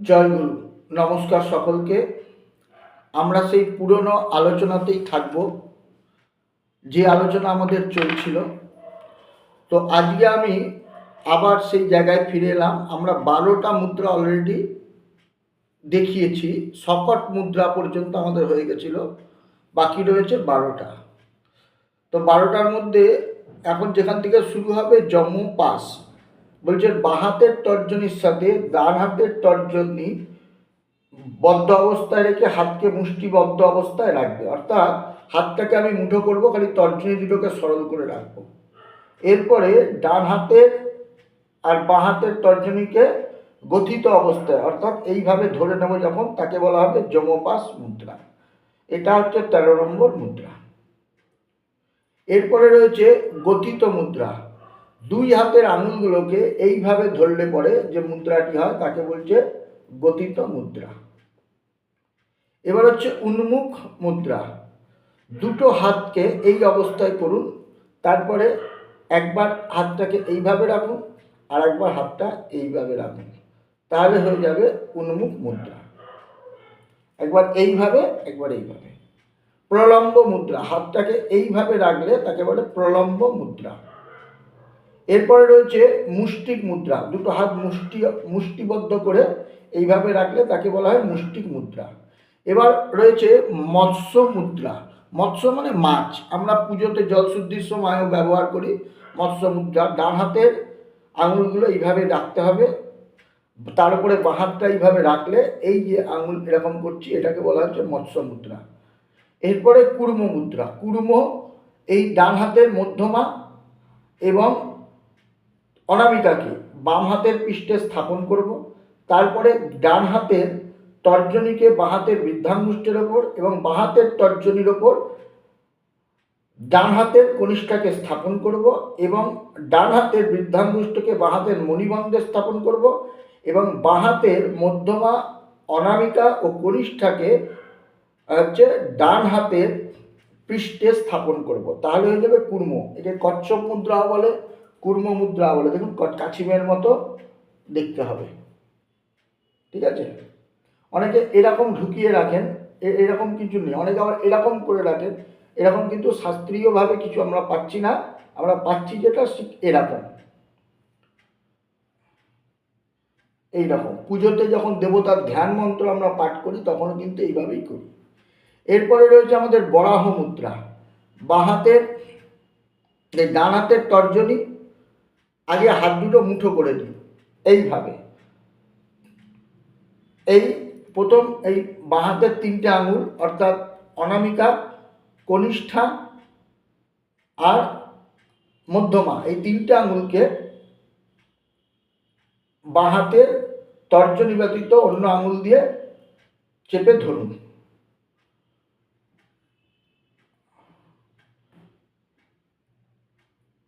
জয় গুরু। নমস্কার সকলকে। আমরা সেই পুরনো আলোচনাতেই থাকব। যে আলোচনা আমাদের চলছিল। তো আজকে আমি আবার সেই জায়গায় ফিরে এলাম। আমরা বারোটা মুদ্রা অলরেডি দেখিয়েছি। সকট মুদ্রা পর্যন্ত আমাদের হয়ে গেছিল। বাকি রয়েছে বারোটা। তো বারোটার মধ্যে এখন যেখান থেকে শুরু হবে, জম্মু পাস। বলছে, বাঁ হাতের তর্জনীর সাথে ডান হাতের তর্জনী বদ্ধ অবস্থায় রেখে হাতকে মুষ্টিবদ্ধ অবস্থায় রাখবে। অর্থাৎ হাতটাকে আমি মুঠো করব, খালি তর্জনী দুটোকে সরল করে রাখব। এরপরে ডান হাতের আর বাঁ হাতের তর্জনীকে গঠিত অবস্থায়, অর্থাৎ এইভাবে ধরে নেব যখন তাকে বলা হবে যমপাস মুদ্রা। এটা হচ্ছে তেরো নম্বর মুদ্রা। এরপরে রয়েছে গঠিত মুদ্রা। দুই হাতের আঙুলগুলোকে এইভাবে ধরলে পরে যে মুদ্রাটি হয়, তাকে বলছে গতিত মুদ্রা। এবার হচ্ছে উন্মুখ মুদ্রা। দুটো হাতকে এই অবস্থায় করুন, তারপরে একবার হাতটাকে এইভাবে রাখুন, আর একবার হাতটা এইভাবে রাখুন। তাহলে হয়ে যাবে উন্মুখ মুদ্রা। একবার এইভাবে একবার এইভাবে। প্রলম্ব মুদ্রা। হাতটাকে এইভাবে রাখলে তাকে বলে প্রলম্ব মুদ্রা। এরপরে রয়েছে মুষ্টিক মুদ্রা। দুটো হাত মুষ্টি, মুষ্টিবদ্ধ করে এইভাবে রাখলে তাকে বলা হয় মুষ্টিক মুদ্রা। এবার রয়েছে মৎস্য মুদ্রা। মৎস্য মানে মাছ। আমরা পুজোতে জলশুদ্ধির সময়ও ব্যবহার করি মৎস্য মুদ্রা। ডান হাতের আঙুলগুলো এইভাবে রাখতে হবে। তার উপরে বাঁ হাতটা এইভাবে রাখলে এই যে আঙুল এরকম করছি, এটাকে বলা হচ্ছে মৎস্য মুদ্রা। এরপরে কুর্ম মুদ্রা। কুর্ম এই ডান হাতের মধ্যমা এবং অনামিকাকে বাম হাতের পৃষ্ঠে স্থাপন করব, তারপরে ডান হাতের তর্জনীকে বাঁ হাতের বৃদ্ধাঙ্গুষ্ঠের ওপর এবং বাঁ হাতের তর্জনীর ওপর ডান হাতের কনিষ্ঠাকে স্থাপন করব এবং ডান হাতের বৃদ্ধাঙ্গুষ্ঠকে বাঁ হাতের মণিবন্ধে স্থাপন করব এবং বাঁ হাতের মধ্যমা অনামিকা ও কনিষ্ঠাকে হচ্ছে ডান হাতের পৃষ্ঠে স্থাপন করব। তাহলে হয়ে যাবে কুর্ম। একে কচ্ছপ মুদ্রা বলে। কুর্ম মুদ্রা বলে, দেখুন কাছিমের মতো দেখতে হবে। ঠিক আছে? অনেকে এরকম ঢুকিয়ে রাখেন এরকম কিছু নেই। অনেকে আবার এরকম করে রাখেন, এরকম কিন্তু শাস্ত্রীয়ভাবে কিছু আমরা পাচ্ছি না, আমরা পাচ্ছি যেটা এরকম। এইরকম। পুজোতে যখন দেবতার ধ্যান মন্ত্র আমরা পাঠ করি, তখনও কিন্তু এইভাবেই করি। এরপরে রয়েছে আমাদের বরাহ মুদ্রা। বাঁ হাতের ডান হাতের তর্জনী আগে হাত দুটো মুঠো করে দিই এইভাবে। এই প্রথম এই বাঁ হাতের তিনটে আঙুল, অর্থাৎ অনামিকা, কনিষ্ঠা আর মধ্যমা, এই তিনটে আঙুলকে বাঁ হাতের তর্জনী ব্যতীত অন্য আঙুল দিয়ে চেপে ধরুন।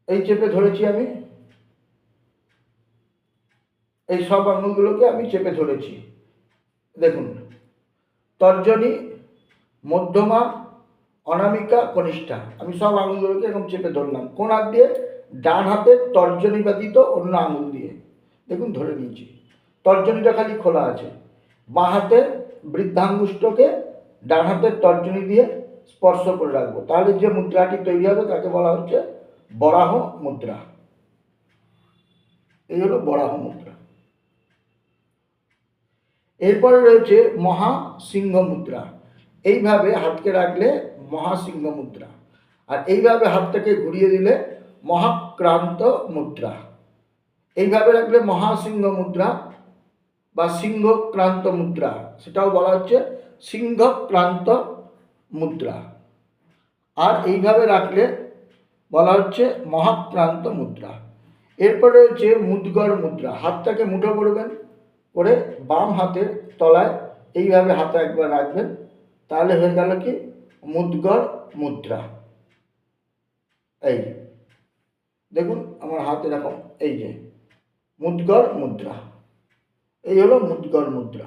এই চেপে ধরেছি আমি। এই সব আঙুলগুলোকে আমি চেপে ধরেছি। দেখুন, তর্জনী, মধ্যমা, অনামিকা, কনিষ্ঠা। আমি সব আঙুলগুলোকে এরকম চেপে ধরলাম। কোন হাত দিয়ে? ডান হাতের তর্জনী ব্যতীত অন্য আঙুল দিয়ে। দেখুন, ধরে নিয়েছি। তর্জনীটা খালি খোলা আছে। বাঁ হাতের বৃদ্ধাঙ্গুষ্ঠকে ডান হাতের তর্জনী দিয়ে স্পর্শ করে রাখব। তাহলে যে মুদ্রাটি তৈরি হবে তাকে বলা হচ্ছে বরাহ মুদ্রা। এই হলো বরাহ মুদ্রা। এরপরে রয়েছে মহা সিংহ মুদ্রা। এইভাবে হাতকে রাখলে মহাসিংহ মুদ্রা। আর এইভাবে হাতটাকে ঘুরিয়ে দিলে মহাক্রান্ত মুদ্রা। এইভাবে রাখলে মহাসিংহ মুদ্রা বা সিংহক্রান্ত মুদ্রা। সেটাও বলা হচ্ছে সিংহক্রান্ত মুদ্রা। আর এইভাবে রাখলে বলা হচ্ছে মহাক্রান্ত মুদ্রা। এরপরে রয়েছে মুদগর মুদ্রা। হাতটাকে মুঠো করবেন। করে বাম হাতের তলায় এইভাবে হাতে একবার রাখবেন। তাহলে হয়ে গেল কি? মুদ্গর মুদ্রা। এই দেখুন আমার হাত এরকম, এই যে। মুদ্গর মুদ্রা। এই হলো মুদ্গর মুদ্রা।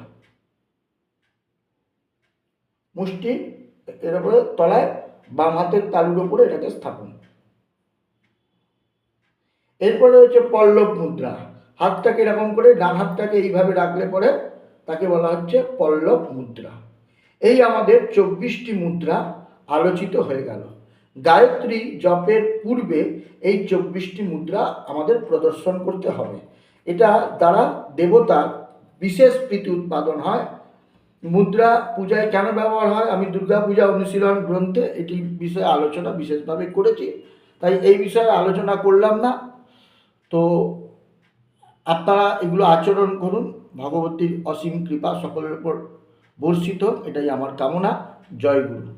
মুষ্টি এর উপরে তলায় বাম হাতের তালুর উপরে এটাকে স্থাপন। এরপরে হচ্ছে পল্লব মুদ্রা। হাতটাকে এরকম করে, ডান হাতটাকে এইভাবে রাখলে পরে তাকে বলা হচ্ছে পল্লব মুদ্রা। এই আমাদের চব্বিশটি মুদ্রা আলোচিত হয়ে গেল। গায়ত্রী জপের পূর্বে এই চব্বিশটি মুদ্রা আমাদের প্রদর্শন করতে হবে। এটা দ্বারা দেবতার বিশেষ প্রীতি উৎপাদন হয়। মুদ্রা পূজায় কেন ব্যবহার হয়? আমি দুর্গা পূজা অনুশীলন গ্রন্থে এটি বিষয়ে আলোচনা বিশেষভাবে করেছি। তাই এই বিষয়ে আলোচনা করলাম না। তো আপনারা এগুলো আচরণ করুন। ভগবতীর অসীম কৃপা সকলের উপর বর্ষিত, এটাই আমার কামনা। জয় গুরু।